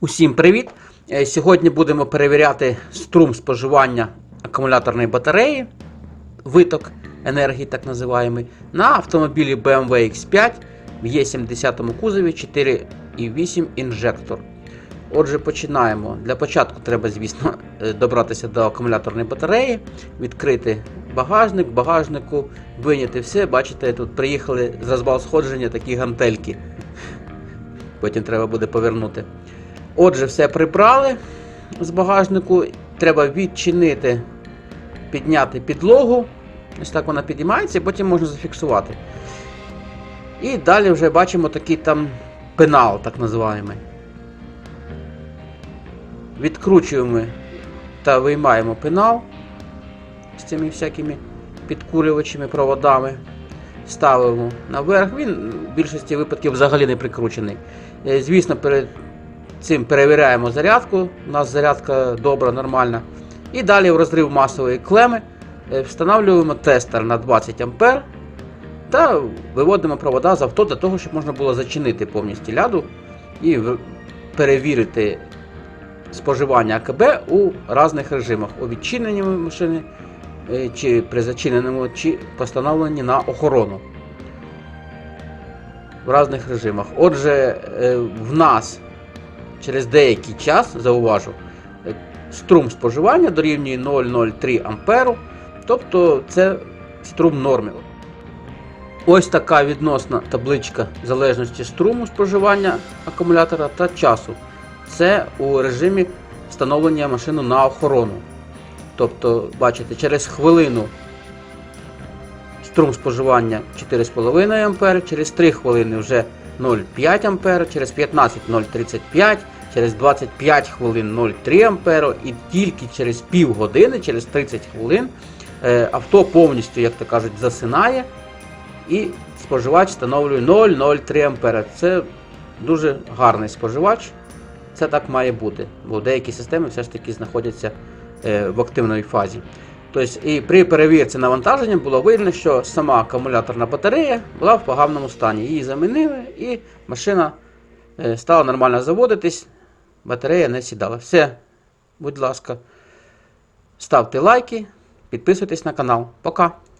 Усім привіт! Е, Сьогодні будемо перевіряти струм споживання акумуляторної батареї, виток енергії, так називаємо, на автомобілі BMW X5 в Е70 кузові 4,8 інжектор. Отже, починаємо. Для початку треба, звісно, е, добратися до акумуляторної батареї, відкрити багажник, багажнику, виняти все. Бачите, тут приїхали з розбал сходження такі гантельки. Потім треба буде повернути. Отже, все прибрали з багажнику. Треба відчинити, підняти підлогу. Ось так вона підіймається, і потім можна зафіксувати. І далі вже бачимо такий там пенал, так називаємо. Відкручуємо та виймаємо пенал з цими всякими підкурювачами, проводами. Ставимо наверх. Він в більшості випадків взагалі не прикручений. Е, Звісно, перед цим перевіряємо зарядку. У нас зарядка добра, нормальна. І далі в розрив масової клеми е, встановлюємо тестер на 20 А та виводимо провода з авто для того, щоб можна було зачинити повністю ляду і перевірити споживання АКБ у різних режимах. У відчиненні машини, е, чи при зачиненому, чи постановленні на охорону в різних режимах. Отже, е, в нас через деякий час, зауважу, е, струм споживання дорівнює 0,03 амперу, тобто це струм норми. Ось така відносна табличка залежності струму споживання акумулятора та часу. Це у режимі встановлення машини на охорону. Тобто, бачите, через хвилину струм споживання 4,5 А, через 3 хвилини вже 0,5 А, через 15 0,35 через 25 хвилин 0,3 А і тільки через пів години, через 30 хвилин е, авто повністю, як то кажуть, засинає і споживач встановлює 0,03 А. Це дуже гарний споживач. Це так має бути, бо деякі системи все ж таки знаходяться е, в активній фазі. Тобто, і при перевірці навантаження було видно, що сама акумуляторна батарея була в поганому стані. Її замінили, і машина е, стала нормально заводитись, батарея не сідала. Все, будь ласка, ставте лайки, підписуйтесь на канал. Пока!